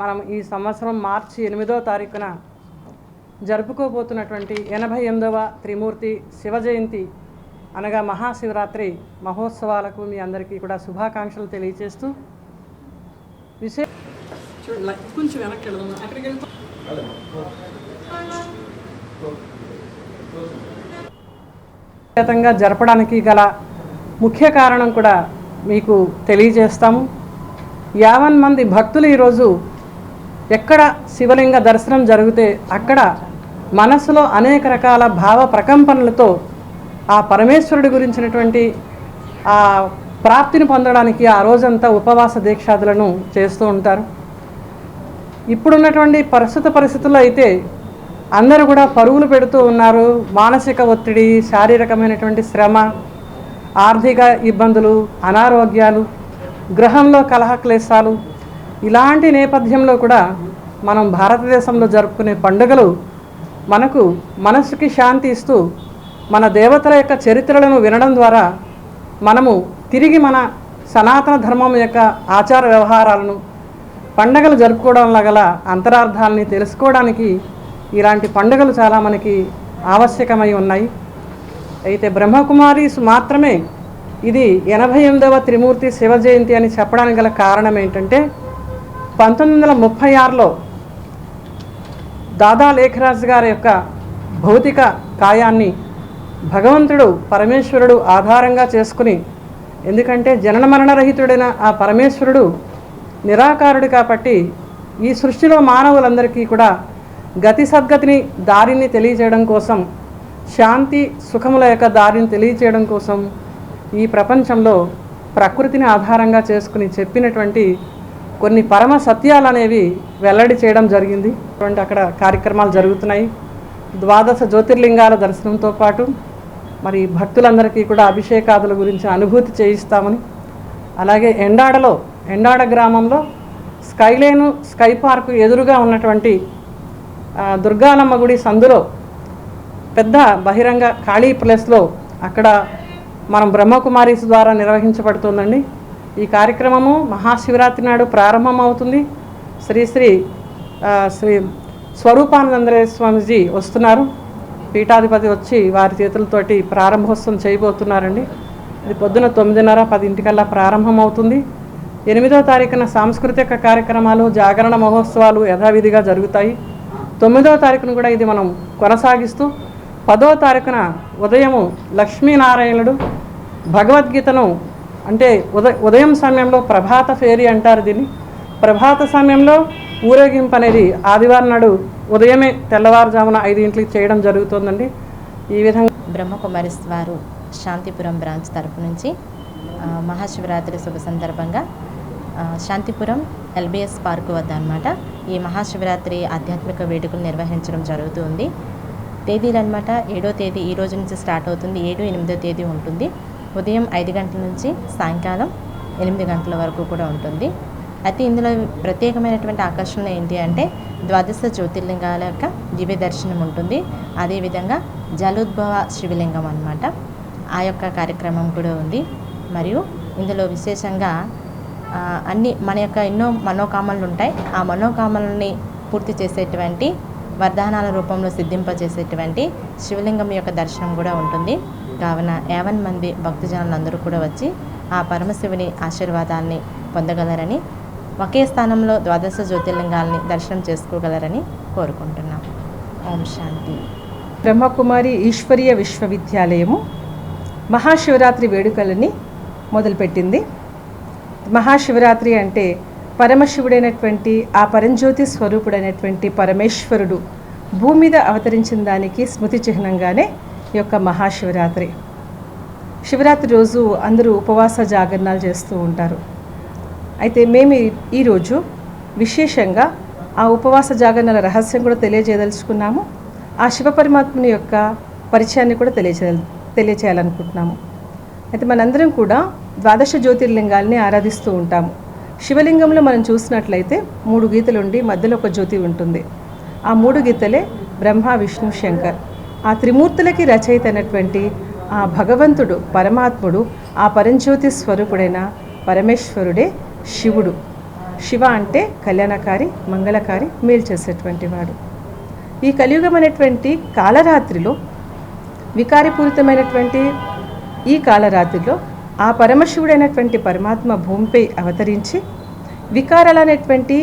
మనం ఈ సంవత్సరం మార్చి ఎనిమిదో తారీఖున జరుపుకోబోతున్నటువంటి ఎనభై ఎనిమిదవ త్రిమూర్తి శివ జయంతి అనగా మహాశివరాత్రి మహోత్సవాలకు మీ అందరికీ కూడా శుభాకాంక్షలు తెలియజేస్తూ విశేష కొంచెం వెనక్కి వెళ్దాం. అక్కడికి వెళ్తాం జరపడానికి గల ముఖ్య కారణం కూడా మీకు తెలియజేస్తాము. యావన్ మంది భక్తులు ఈరోజు ఎక్కడ శివలింగ దర్శనం జరిగితే అక్కడ మనసులో అనేక రకాల భావ ప్రకంపనలతో ఆ పరమేశ్వరుడి గురించినటువంటి ఆ ప్రాప్తిని పొందడానికి ఆ రోజంతా ఉపవాస దీక్షాదులను చేస్తూ ఉంటారు. ఇప్పుడున్నటువంటి ప్రస్తుత పరిస్థితుల్లో అయితే అందరూ కూడా పరుగులు పెడుతూ ఉన్నారు. మానసిక ఒత్తిడి శారీరకమైనటువంటి శ్రమ ఆర్థిక ఇబ్బందులు అనారోగ్యాలు గృహంలో కలహక్లేశాలు ఇలాంటి నేపథ్యంలో కూడా మనం భారతదేశంలో జరుపుకునే పండుగలు మనకు మనసుకి శాంతి ఇస్తూ మన దేవతల యొక్క చరిత్రలను వినడం ద్వారా మనము తిరిగి మన సనాతన ధర్మం యొక్క ఆచార వ్యవహారాలను పండగలు జరుపుకోవడం గల అంతరార్థాలని తెలుసుకోవడానికి ఇలాంటి పండుగలు చాలా మనకి ఆవశ్యకమై ఉన్నాయి. అయితే బ్రహ్మకుమారీస్ మాత్రమే ఇది ఎనభై ఎనిమిదవ త్రిమూర్తి శివ జయంతి అని చెప్పడానికి గల కారణం ఏంటంటే పంతొమ్మిది వందల ముప్పై ఆరులో దాదా లేఖరాజు గారి యొక్క భౌతిక కాయాన్ని భగవంతుడు పరమేశ్వరుడు ఆధారంగా చేసుకుని ఎందుకంటే జనన మరణరహితుడైన ఆ పరమేశ్వరుడు నిరాకారుడు కాబట్టి ఈ సృష్టిలో మానవులందరికీ కూడా గతి సద్గతిని దారిని తెలియజేయడం కోసం శాంతి సుఖముల యొక్క దారిని తెలియజేయడం కోసం ఈ ప్రపంచంలో ప్రకృతిని ఆధారంగా చేసుకుని చెప్పినటువంటి కొన్ని పరమ సత్యాలు అనేవి వెల్లడి చేయడం జరిగింది. అటువంటి అక్కడ కార్యక్రమాలు జరుగుతున్నాయి. ద్వాదశ జ్యోతిర్లింగాల దర్శనంతో పాటు మరి భక్తులందరికీ కూడా అభిషేకాదుల గురించి అనుభూతి చేయిస్తామని. అలాగే ఎండాడలో ఎండాడ గ్రామంలో స్కైలేను స్కై పార్కు ఎదురుగా ఉన్నటువంటి దుర్గాలమ్మ గుడి సందులో పెద్ద బహిరంగ ఖాళీ ప్లేస్లో అక్కడ మనం బ్రహ్మకుమారీస్ ద్వారా నిర్వహించబడుతుందండి. ఈ కార్యక్రమము మహాశివరాత్రి నాడు ప్రారంభం అవుతుంది శ్రీ శ్రీ శ్రీ స్వరూపానందరే స్వామిజీ వస్తున్నారు. పీఠాధిపతి వచ్చి వారి చేతులతోటి ప్రారంభోత్సవం చేయబోతున్నారండి. ఇది పొద్దున తొమ్మిదిన్నర పదింటికల్లా ప్రారంభం అవుతుంది ఎనిమిదో తారీఖున సాంస్కృతిక కార్యక్రమాలు జాగరణ మహోత్సవాలు యథావిధిగా జరుగుతాయి. తొమ్మిదో తారీఖున కూడా ఇది మనం కొనసాగిస్తూ పదో తారీఖున ఉదయము లక్ష్మీనారాయణుడు భగవద్గీతను అంటే ఉదయ ఉదయం సమయంలో ప్రభాత ఫేరీ అంటారు దీన్ని. ప్రభాత సమయంలో ఊరేగింపు అనేది ఆదివారం నాడు ఉదయమే తెల్లవారుజామున ఐదింటికి చేయడం జరుగుతుందండి. ఈ విధంగా బ్రహ్మకుమారిస్ వారు శాంతిపురం బ్రాంచ్ తరపు నుంచి మహాశివరాత్రి శుభ సందర్భంగా శాంతిపురం ఎల్బిఎస్ పార్కు వద్ద అనమాట ఈ మహాశివరాత్రి ఆధ్యాత్మిక వేడుకలు నిర్వహించడం జరుగుతుంది. తేదీలు అనమాట ఏడో తేదీ ఈ రోజు నుంచి స్టార్ట్ అవుతుంది. ఏడు ఎనిమిదో తేదీ ఉంటుంది. ఉదయం ఐదు గంటల నుంచి సాయంకాలం ఎనిమిది గంటల వరకు కూడా ఉంటుంది. అయితే ఇందులో ప్రత్యేకమైనటువంటి ఆకర్షణ ఏంటి అంటే ద్వాదశ జ్యోతిర్లింగాల యొక్క దివ్య దర్శనం ఉంటుంది. అదేవిధంగా జలోద్భవ శివలింగం అనమాట ఆ యొక్క కార్యక్రమం కూడా ఉంది. మరియు ఇందులో విశేషంగా అన్ని మన యొక్క ఎన్నో మనోకామనలు ఉంటాయి. ఆ మనోకామనల్ని పూర్తి చేసేటువంటి వరదానాల రూపంలో సిద్ధింపజేసేటువంటి శివలింగం యొక్క దర్శనం కూడా ఉంటుంది. కావున యావన్ మంది భక్తజనులందరూ కూడా వచ్చి ఆ పరమశివుని ఆశీర్వాదాన్ని పొందగలరని ఒకే స్థానంలో ద్వాదశ జ్యోతిర్లింగాల్ని దర్శనం చేసుకోగలరని కోరుకుంటున్నాం. ఓం శాంతి. బ్రహ్మకుమారి ఈశ్వరీయ విశ్వవిద్యాలయము మహాశివరాత్రి వేడుకలని మొదలుపెట్టింది. మహాశివరాత్రి అంటే పరమశివుడైనటువంటి ఆ పరంజ్యోతి స్వరూపుడైనటువంటి పరమేశ్వరుడు భూమి మీద అవతరించిన దానికి స్మృతి చిహ్నంగానే ఈ యొక్క మహాశివరాత్రి. శివరాత్రి రోజు అందరూ ఉపవాస జాగరణాలు చేస్తూ ఉంటారు. అయితే మేము ఈ- ఈరోజు విశేషంగా ఆ ఉపవాస జాగరణల రహస్యం కూడా తెలియజేయదలుచుకున్నాము. ఆ శివపరమాత్మని యొక్క పరిచయాన్ని కూడా తెలియజే తెలియచేయాలనుకుంటున్నాము. అయితే మనందరం కూడా ద్వాదశ జ్యోతిర్లింగాల్ని ఆరాధిస్తూ ఉంటాము. శివలింగంలో మనం చూసినట్లయితే మూడు గీతలు ఉండి మధ్యలో ఒక జ్యోతి ఉంటుంది. ఆ మూడు గీతలే బ్రహ్మ విష్ణు శంకర్. ఆ త్రిమూర్తులకి రచయిత అయినటువంటి ఆ భగవంతుడు పరమాత్ముడు ఆ పరంజ్యోతి స్వరూపుడైన పరమేశ్వరుడే శివుడు. శివ అంటే కళ్యాణకారి మంగళకారి మేలు చేసేటువంటి వాడు. ఈ కలియుగం అనేటువంటి కాలరాత్రిలో వికారపూరితమైనటువంటి ఈ కాలరాత్రిలో ఆ పరమశివుడైనటువంటి పరమాత్మ భూమిపై అవతరించి వికారాలనేటువంటి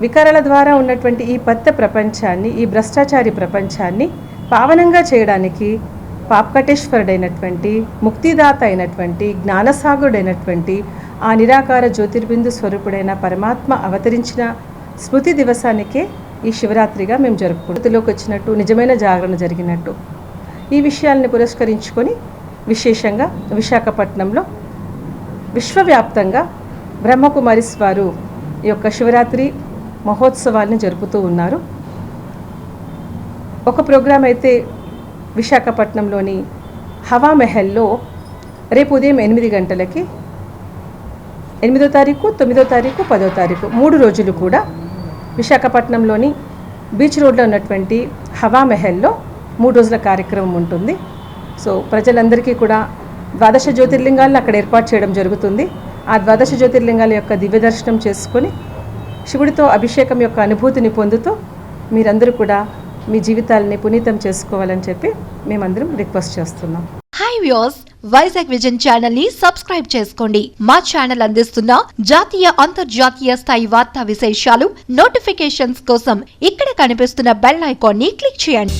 వికారాల ద్వారా ఉన్నటువంటి ఈ పత్త ప్రపంచాన్ని ఈ భ్రష్టాచారి ప్రపంచాన్ని పావనంగా చేయడానికి పాపకటేశ్వరుడైనటువంటి ముక్తిదాత అయినటువంటి జ్ఞానసాగుడైనటువంటి ఆ నిరాకార జ్యోతిర్బిందు స్వరూపుడైన పరమాత్మ అవతరించిన స్మృతి దివసానికే ఈ శివరాత్రిగా మేము జరుపుకుంటులోకి వచ్చినట్టు నిజమైన జాగరణ జరిగినట్టు ఈ విషయాల్ని పురస్కరించుకొని విశేషంగా విశాఖపట్నంలో విశ్వవ్యాప్తంగా బ్రహ్మకుమారిస్ వారు ఈ యొక్క శివరాత్రి మహోత్సవాన్ని జరుపుతూ ఉన్నారు. ఒక ప్రోగ్రాం అయితే విశాఖపట్నంలోని హవామెహల్లో రేపు ఉదయం ఎనిమిది గంటలకి ఎనిమిదో తారీఖు తొమ్మిదో తారీఖు పదో తారీఖు మూడు రోజులు కూడా విశాఖపట్నంలోని బీచ్ రోడ్లో ఉన్నటువంటి హవామెహల్లో మూడు రోజుల కార్యక్రమం ఉంటుంది. సో ప్రజలందరికీ కూడా ద్వాదశ జ్యోతిర్లింగాలను అక్కడ ఏర్పాటు చేయడం జరుగుతుంది. ఆ ద్వాదశ జ్యోతిర్లింగాల యొక్క దివ్య దర్శనం చేసుకొని శివుడితో అభిషేకం యొక్క అనుభూతిని పొందుతూ మీరందరూ కూడా మీ జీవితాలని పునీతం చేసుకోవాలని చెప్పి మేమందరం రిక్వెస్ట్ చేస్తున్నాం. హాయ్ వ్యూస్ వైజాగ్ విజన్ ఛానల్ని సబ్స్క్రైబ్ చేసుకోండి. మా ఛానల్ అందిస్తున్న జాతీయ అంతర్జాతీయ స్థాయి వార్తా విశేషాలు నోటిఫికేషన్స్ కోసం ఇక్కడ కనిపిస్తున్న బెల్ ఐకాన్ని క్లిక్ చేయండి.